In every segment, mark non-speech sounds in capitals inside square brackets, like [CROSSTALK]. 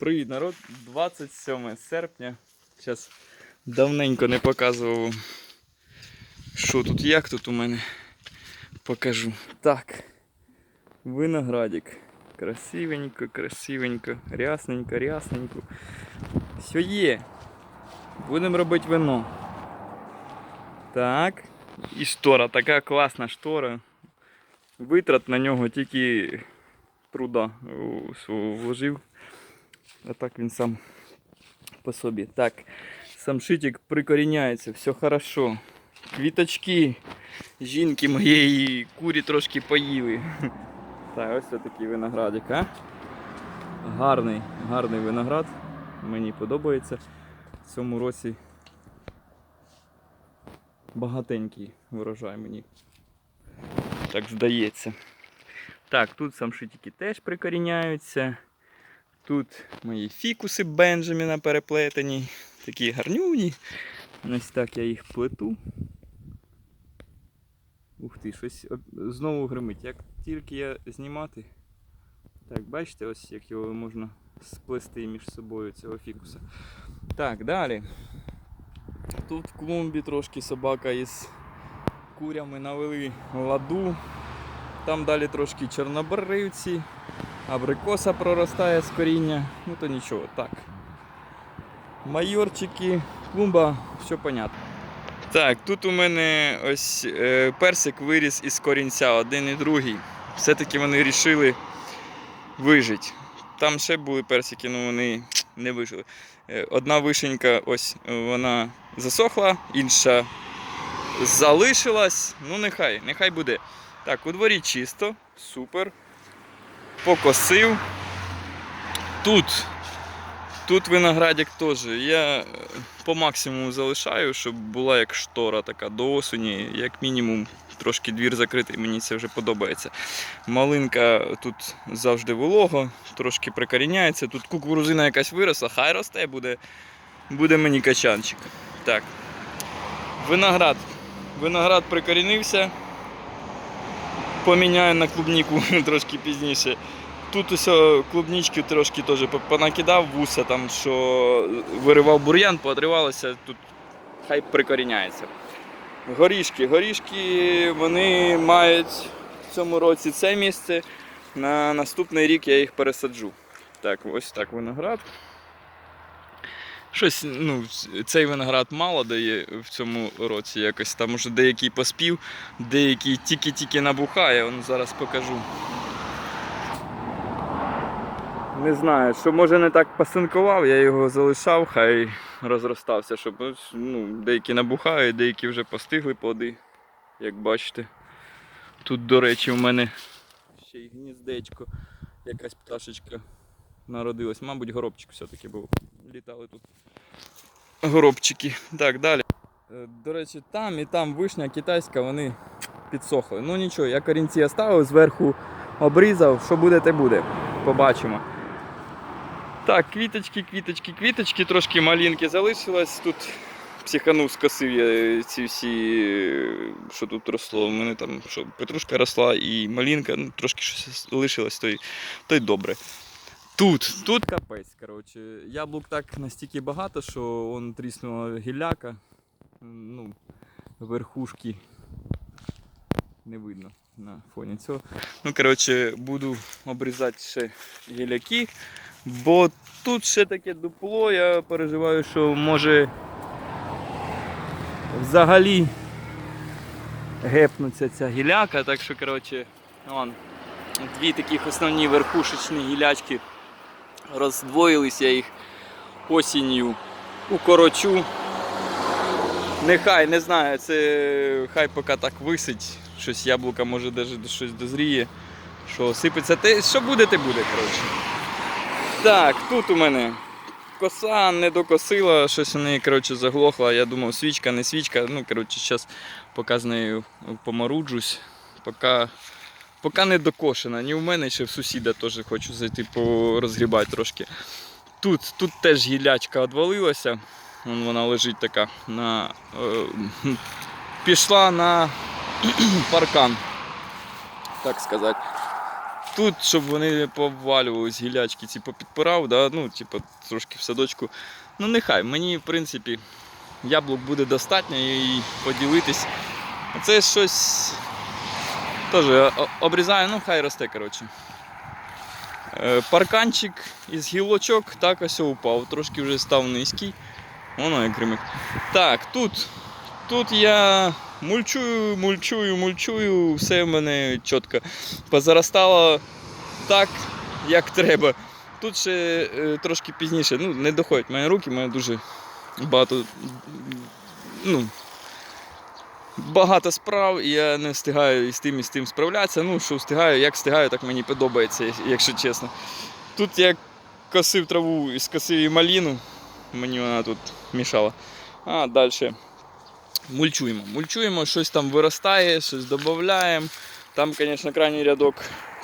Привіт, народ! 27 серпня. Зараз давненько не показував, що тут, як тут у мене. Покажу. Так. Виноградик. Красивенько, красивенько, рясненько, рясненько. Все є. Будемо робити вино. Так. І штора, така класна штора. Витрат на нього тільки труда вложив. А так він сам по собі. Так, сам шитик прикоріняється, все хорошо. Квіточки жінки моєї курі трошки поїли. [LAUGHS] Так, ось такий виноградик, а? Гарний, гарний виноград. Мені подобається. В цьому році багатенький врожай мені. Так здається. Так, тут самшитики теж прикоріняються. Тут мої фікуси Бенджаміна переплетені. Такі гарнюні. Ось так я їх плету. Ух ти, щось знову гримить. Як тільки я знімати. Так, бачите, ось як його можна сплести між собою цього фікуса. Так, далі. Тут в клумбі трошки собака із курями навели ладу. Там далі трошки чорнобривці, абрикоса проростає з коріння. Ну то нічого, так. Майорчики, клумба, все понятно. Так, тут у мене ось е, персик виріс із корінця, один і другий. Все-таки вони вирішили вижити. Там ще були персики, але вони не вижили. Е, Одна вишенька, ось вона засохла, інша залишилась. Ну, нехай, нехай буде. Так, у дворі чисто, супер. Покосив. Тут, тут виноградик теж. Я е, по максимуму залишаю, щоб була як штора така до осені, як мінімум трошки двір закритий, мені це вже подобається. Малинка тут завжди волого, трошки прикоріняється. Тут кукурузина якась виросла, хай росте, буде, буде мені качанчик. Так. Виноград. Виноград прикорінився поміняю на клубніку [LAUGHS] трошки пізніше. Тут усе клубнички трошки теж понакидав вуса, там, що виривав бур'ян, поотривалося, тут хай прикоріняється. Горішки. Горішки вони мають в цьому році це місце. На наступний рік я їх пересаджу. Так, ось так виноград. Щось, ну, цей виноград мало дає в цьому році якось. Там уже деякий поспів, деякий тільки-тільки набухає, он зараз покажу. Не знаю, що може не так пасинкував, я його залишав, хай розростався, щоб ну, деякі набухають, деякі вже постигли плоди, як бачите. Тут, до речі, в мене ще й гніздечко, якась пташечка народилась. Мабуть, горобчик все-таки був. Літали тут горобчики. Так, далі. Е, До речі, там і там вишня китайська, вони підсохли. Ну нічого, я корінці оставив, зверху обрізав, що буде, те буде. Побачимо. Так, квіточки, квіточки, квіточки, трошки малінки залишилось. Тут психанув, скосив я ці всі, е, що тут росло. У мене там що, петрушка росла і малінка, ну, трошки щось лишилось, то й, то й добре. Тут, тут капець, коротше. Яблук так настільки багато, що он тріснула гілляка. Ну, верхушки не видно на фоні цього. Ну, коротше, буду обрізати ще гіляки, бо тут ще таке дупло, я переживаю, що може взагалі гепнуться ця гіляка, так що, коротше, вон, дві таких основні верхушечні гілячки роздвоїлись, я їх осінню укорочу. Нехай, не знаю, це хай поки так висить. Щось яблука може навіть щось дозріє. Що сипеться, те, що буде, те буде, коротше. Так, тут у мене коса не докосила, щось у неї коротше, заглохла. Я думав, свічка, не свічка. Ну, коротше, зараз поки з нею помаруджусь, поки, поки не докошена. Ні в мене, ще в сусіда теж хочу зайти порозгрібати трошки. Тут, тут теж гілячка відвалилася. Вон вона лежить така на. Е, пішла на [CLEARS THROAT] паркан, так сказати. тут, щоб вони пообвалювались, гілячки ці попідпирав, да? ну, типу, трошки в садочку. Ну нехай, мені, в принципі, яблук буде достатньо і поділитись. Це щось теж о- обрізаю, ну хай росте, коротше. Е, Парканчик із гілочок так ось упав, трошки вже став низький. Воно як гримить. Так, тут, тут я мульчую, мульчую, мульчую, все в мене чітко позаростало так, як треба. Тут ще е, трошки пізніше, ну, не доходять мої руки, мене дуже багато. Ну, багато справ, і я не встигаю із тим і з тим справлятися. Ну, що встигаю, як встигаю, так мені подобається, якщо чесно. Тут я косив траву і скосив і маліну, мені вона тут мішала. А далі мульчуємо. Мульчуємо, щось там виростає, щось додаємо. Там, звісно, крайній рядок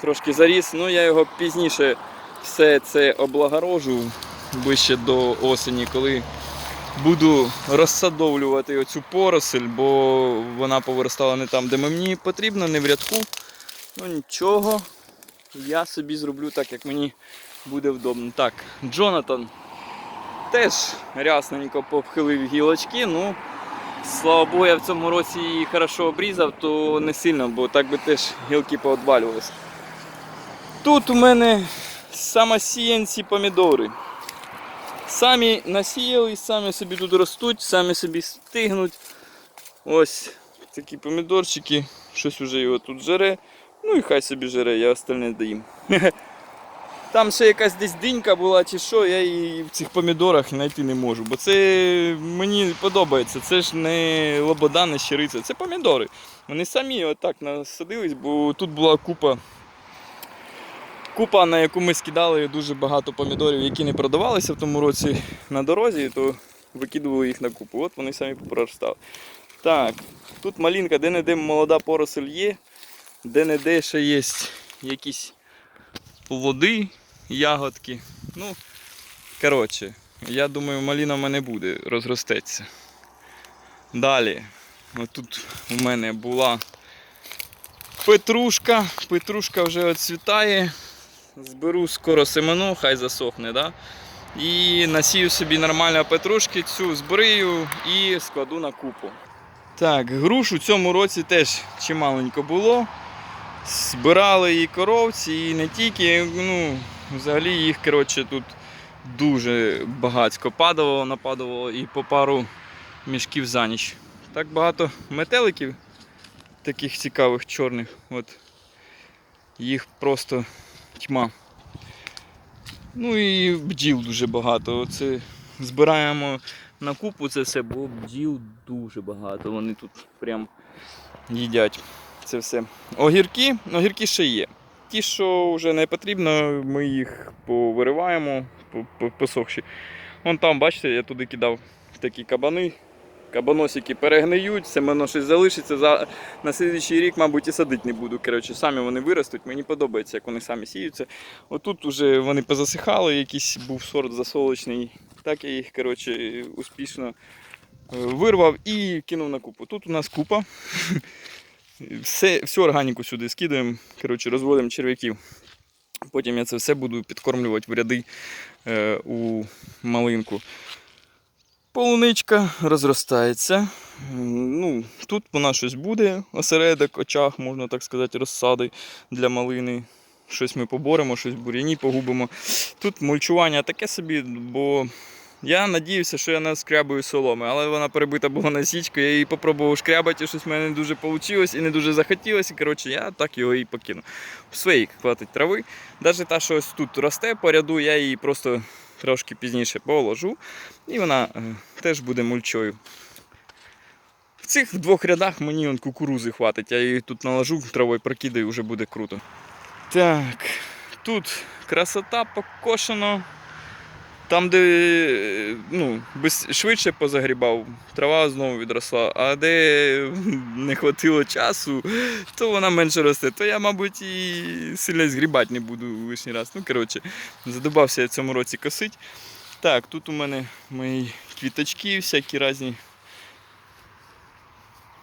трошки заріс, ну я його пізніше все це облагорожу ближче до осені, коли буду розсадовлювати оцю поросль, бо вона повиростала не там, де мені потрібно, не в рядку. Ну нічого, я собі зроблю так, як мені буде вдобно. Так, Джонатан теж рясненько повхилив гілочки, ну. Слава Богу, я в цьому році її хорошо обрізав, то не сильно, бо так би теж гілки поотвалювалися. Тут у мене самосіянці помідори. Самі насіяли, самі собі тут ростуть, самі собі стигнуть. Ось такі помідорчики, щось уже його тут жере. Ну і хай собі жере, я остальне доїм. [LAUGHS] Там ще якась десь динька була чи що, я її в цих помідорах знайти не можу. Бо це мені подобається. Це ж не лобода, не щириця, це помідори. Вони самі отак насадились, бо тут була купа. Купа, на яку ми скидали дуже багато помідорів, які не продавалися в тому році на дорозі, то викидували їх на купу. От вони самі проростали. Так, тут малинка, де-не-де молода поросль є, де-не-де ще є якісь плоди, ягодки. Ну, коротше, я думаю, маліна в мене буде, розростеться. Далі, тут у мене була петрушка. Петрушка вже оцвітає. Зберу скоро семено, хай засохне. Да? І насію собі нормально петрушки, цю збрию і складу на купу. Так, груш у цьому році теж чималенько було. Збирали і коровці, і не тільки. Ну, взагалі їх коротше, тут дуже багатько падало, нападало і по пару мішків за ніч. Так багато метеликів, таких цікавих чорних. От. Їх просто тьма. Ну і бджіл дуже багато. Оце збираємо на купу це все, бо бджіл дуже багато. Вони тут прям їдять це все. Огірки, огірки ще є. Ті, що вже не потрібно, ми їх повириваємо по- по- посохші. Вон там, бачите, я туди кидав такі кабани. Кабаносики перегниють, семено щось залишиться. За... На слідчий рік, мабуть, і садити не буду. Коротше, самі вони виростуть. Мені подобається, як вони самі сіються. Отут вже вони позасихали, якийсь був сорт засолочний. Так я їх коротше, успішно е, вирвав і кинув на купу. Тут у нас купа. [LAUGHS] Все, всю органіку сюди скидаємо, коротше, розводимо черв'яків. Потім я це все буду підкормлювати в ряди е, у малинку. Полуничка розростається. Ну, тут вона щось буде, осередок, очах, можна так сказати, розсади для малини. Щось ми поборемо, щось бур'яні погубимо. Тут мульчування таке собі, бо я надіявся, що я наскрябаю соломи, але вона перебита була на січку, я її попробував шкрябати, щось в мене не дуже вийшло і не дуже захотілося. Коротше, я так його і покинув. В своїй хватить трави. Навіть та, що ось тут росте по ряду, я її просто трошки пізніше положу. І вона е, теж буде мульчою. В цих двох рядах мені он, кукурузи хватить, я її тут наложу, травою прокидаю, вже буде круто. Так, тут красота покошено. Там, де е, ну, швидше позагрібав, трава знову відросла, а де [LAUGHS] не хватило часу, то вона менше росте. То я, мабуть, і сильно згрібати не буду лишній раз. Ну, коротше, задобався я цьому році косить. Так, тут у мене мої квіточки, всякі різні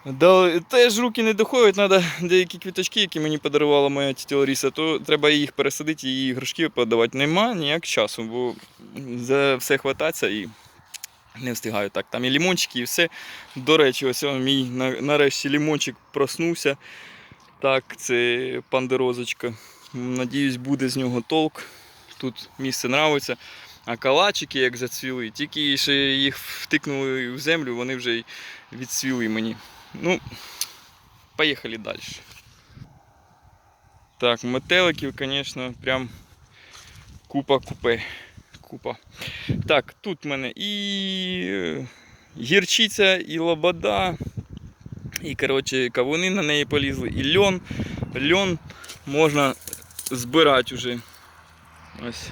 Да, теж руки не доходять, треба деякі квіточки, які мені подарувала моя тітя Лариса, то треба їх пересадити і їй горшки подавати. Нема ніяк часу, бо за все хвататися і не встигаю так. Там і лімончики, і все. До речі, ось мій нарешті лімончик проснувся. Так, це пандерозочка. Надіюсь, буде з нього толк. Тут місце нравиться. А калачики як зацвіли, тільки ще їх втикнули в землю, вони вже й відцвіли мені. Ну, поїхали далі. Так, метеликів, звісно, прям купа купе. Купа. Так, тут в мене і е, гірчиця, і лобода, і коротше, кавуни на неї полізли, і льон. Льон можна збирати вже. Ось.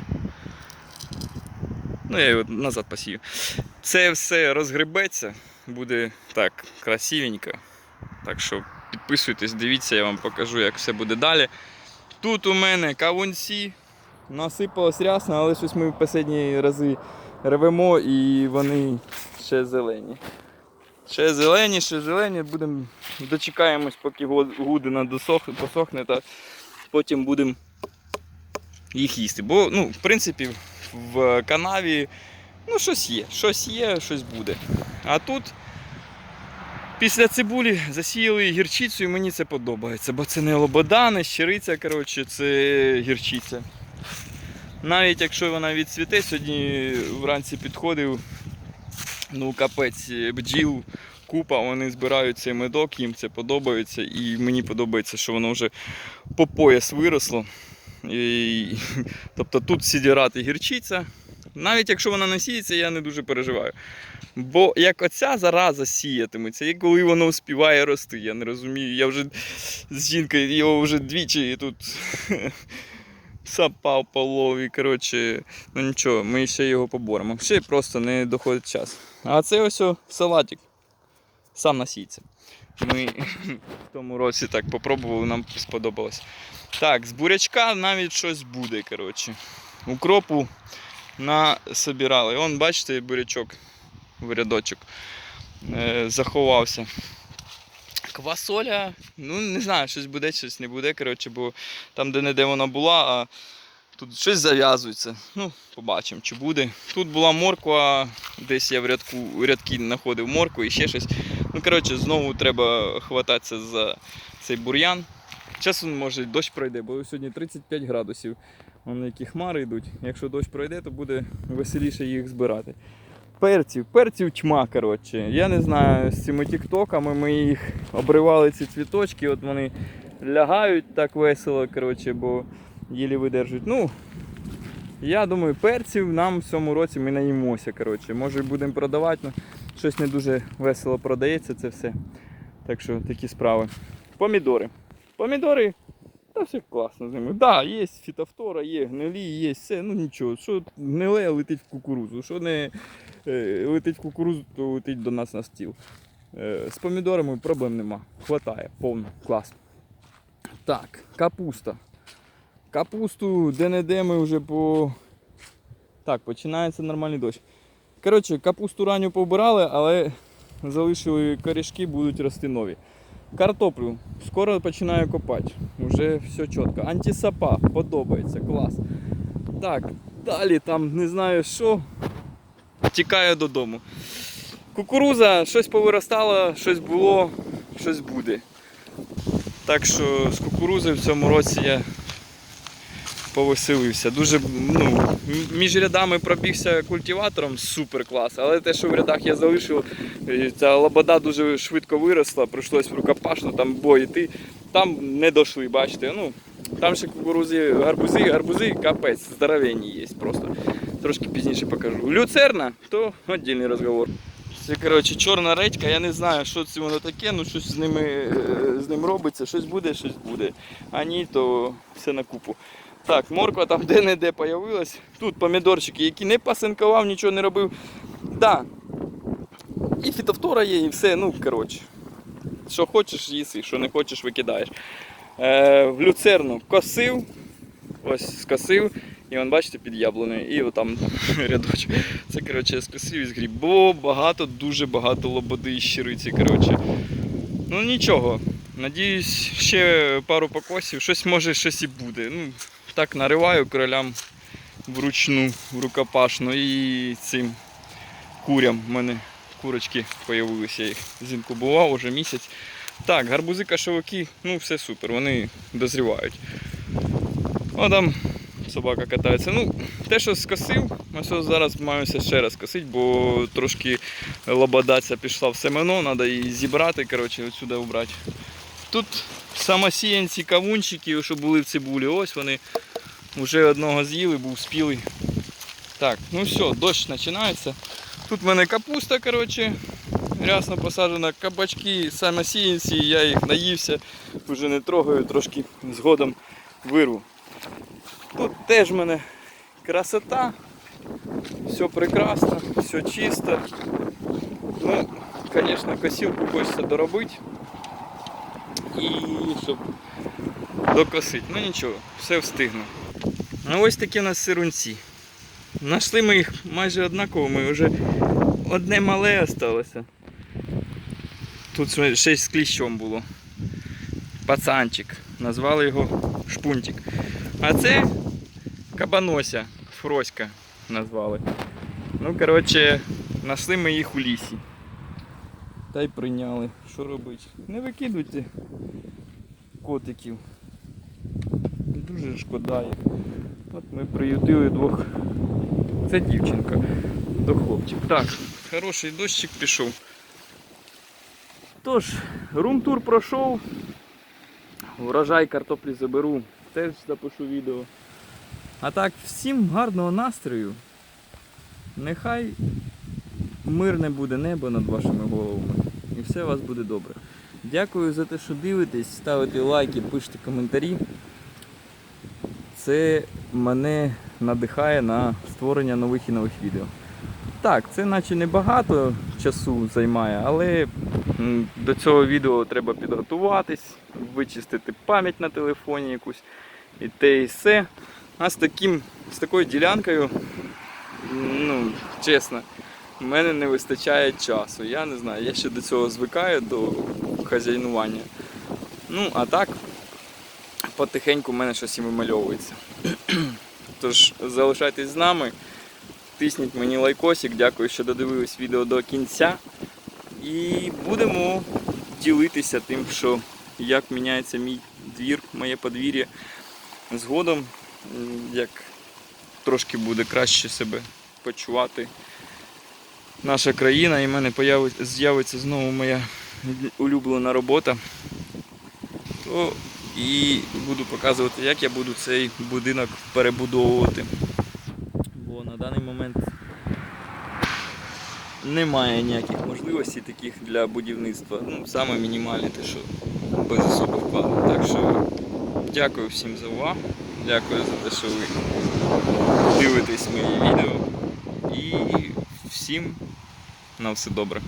Ну, я його назад посію. Це все розгребеться, буде так красивенько. Так що підписуйтесь, дивіться, я вам покажу, як все буде далі. Тут у мене кавунці. Насипалось рясно, але щось ми в останні рази рвемо і вони ще зелені. Ще зелені, ще зелені. Будемо дочекаємось, поки гудина досох, посохне, та потім будемо їх їсти. Бо, ну, в принципі, в канаві ну, щось є, щось є, щось буде. А тут після цибулі засіяли гірчицю і мені це подобається, бо це не лобода, не щириця, коротше, це гірчиця. Навіть якщо вона відцвіте, сьогодні вранці підходив, ну капець, бджіл, купа, вони збирають цей медок, їм це подобається, і мені подобається, що воно вже по пояс виросло. І, тобто тут сідірати гірчиця. Навіть якщо вона не сіється, я не дуже переживаю. Бо як оця зараза сіятиметься, і коли воно успіває рости, я не розумію. Я вже з жінкою його вже двічі тут [LAUGHS] сапав по лові. Коротше, ну нічого, ми ще його поборемо. Ще просто не доходить час. А це ось салатик. Сам насіється. Ми [LAUGHS] в тому році так попробували, нам сподобалось. Так, з бурячка навіть щось буде, коротше. Укропу насобирали. Вон, бачите, бурячок в е, заховався. Квасоля, ну не знаю, щось буде, щось не буде, коротше, бо там, де не де вона була, а тут щось зав'язується. Ну, побачимо, чи буде. Тут була морква, десь я в рядку, в рядки знаходив моркву і ще щось. Ну, коротше, знову треба хвататися за цей бур'ян. Часом може дощ пройде, бо сьогодні 35 градусів. Вон які хмари йдуть. Якщо дощ пройде, то буде веселіше їх збирати. Перців, перців тьма, коротше. Я не знаю, з цими тіктоками ми їх обривали ці цвіточки, от вони лягають так весело, коротше, бо їлі видержують. Ну, я думаю, перців нам в цьому році ми наїмося. Коротше. Може будемо продавати, але щось не дуже весело продається це все. Так що такі справи. Помідори. Помідори, та все класно з ними. Так, да, є фітофтора, є гнилі, є все, ну нічого. Що гниле летить в кукурузу, що не е, летить в кукурузу, то летить до нас на стіл. Е, з помідорами проблем нема. Хватає, повно, клас. Так, капуста. Капусту де-не-де ми вже по. Так, починається нормальний дощ. Коротше, капусту ранню побирали, але залишили корішки, будуть рости нові. Картоплю скоро починаю копати. Уже все чітко. Антисапа подобається, клас. Так, далі там не знаю що. Тікаю додому. Кукуруза, щось повиростало, щось було, щось буде. Так що з кукурузи в цьому році я повеселився. Дуже ну, між рядами пробігся культиватором, супер клас. Але те, що в рядах я залишив, е, ця лобода дуже швидко виросла, прийшлось рукопашно там бой йти. Там не дійшли, бачите. Ну, там ще кукурузи, гарбузи, гарбузи, капець, здоровенні є просто. Трошки пізніше покажу. Люцерна, то віддільний розговор. Це коротше чорна редька, я не знаю, що це воно таке, ну щось з ними е, з ним робиться, щось буде, щось буде. А ні, то все на купу. Так, морква там де-не-де появилась. Тут помідорчики, які не пасинкував, нічого не робив. Да. І фітофтора є, і все, ну коротше. Що хочеш, їси, що не хочеш, викидаєш. Е, в люцерну косив, ось скосив, і вон, бачите, під яблунею, і отам [LAUGHS] рядочок. Це коротше, я скосив із гріб. Бо багато, дуже багато лободи і щириці. Коротше. Ну нічого. Надіюсь, ще пару покосів, щось може щось і буде. Ну, так нариваю кролям вручну, рукопашну і цим курям. У мене курочки з'явилися, їх зінкубував уже місяць. Так, гарбузи кашовики, ну все супер, вони дозрівають. О, там собака катається. Ну, те, що скосив, ось зараз маюся ще раз косити, бо трошки лободаця пішла в семено, треба її зібрати, коротше, отсюди убрати. Тут самосіянці кавунчики, що були в цибулі, ось вони вже одного з'їли, був спілий. Так, ну все, дощ починається. Тут в мене капуста, коротше, рясно посаджена, кабачки, самосіянці, я їх наївся, вже не трогаю, трошки згодом вирву. Тут теж в мене красота, все прекрасно, все чисто. Ну, звісно, косілку хочеться доробити. І щоб докосити. Ну нічого, все встигну. Ну ось такі у нас сирунці. Нашли ми їх майже однаковими, вже одне мале осталося. Тут ще з кліщом було. Пацанчик. Назвали його шпунтик. А це кабанося, фроська назвали. Ну, коротше, знайшли ми їх у лісі. Та й прийняли. Що робити? Не викидуйте котиків. Дуже шкода їх. От ми приютили двох. Це дівчинка до хлопчик. Так, хороший дощик пішов. Тож, рум-тур пройшов. Врожай картоплі заберу, теж запишу відео. А так, всім гарного настрою. Нехай мирне буде небо над вашими головами. І все у вас буде добре. Дякую за те, що дивитесь, ставите лайки, пишете коментарі. Це мене надихає на створення нових і нових відео. Так, це наче небагато часу займає, але до цього відео треба підготуватись, вичистити пам'ять на телефоні якусь і те і все. А з, таким, з такою ділянкою, ну, чесно, в мене не вистачає часу. Я не знаю, я ще до цього звикаю до хазяйнування. Ну, а так, потихеньку в мене щось і вимальовується. [CLEARS THROAT] Тож залишайтесь з нами, тисніть мені лайкосик, дякую, що додивились відео до кінця. І будемо ділитися тим, що як міняється мій двір, моє подвір'я. Згодом, як трошки буде краще себе почувати наша країна, і в мене з'явиться знову моя улюблена робота, то і буду показувати, як я буду цей будинок перебудовувати. Бо на даний момент немає ніяких можливостей таких для будівництва. Ну, саме мінімальні, те, що без особи вкладу. Так що дякую всім за увагу. Дякую за те, що ви дивитесь мої відео. І всім на все добре.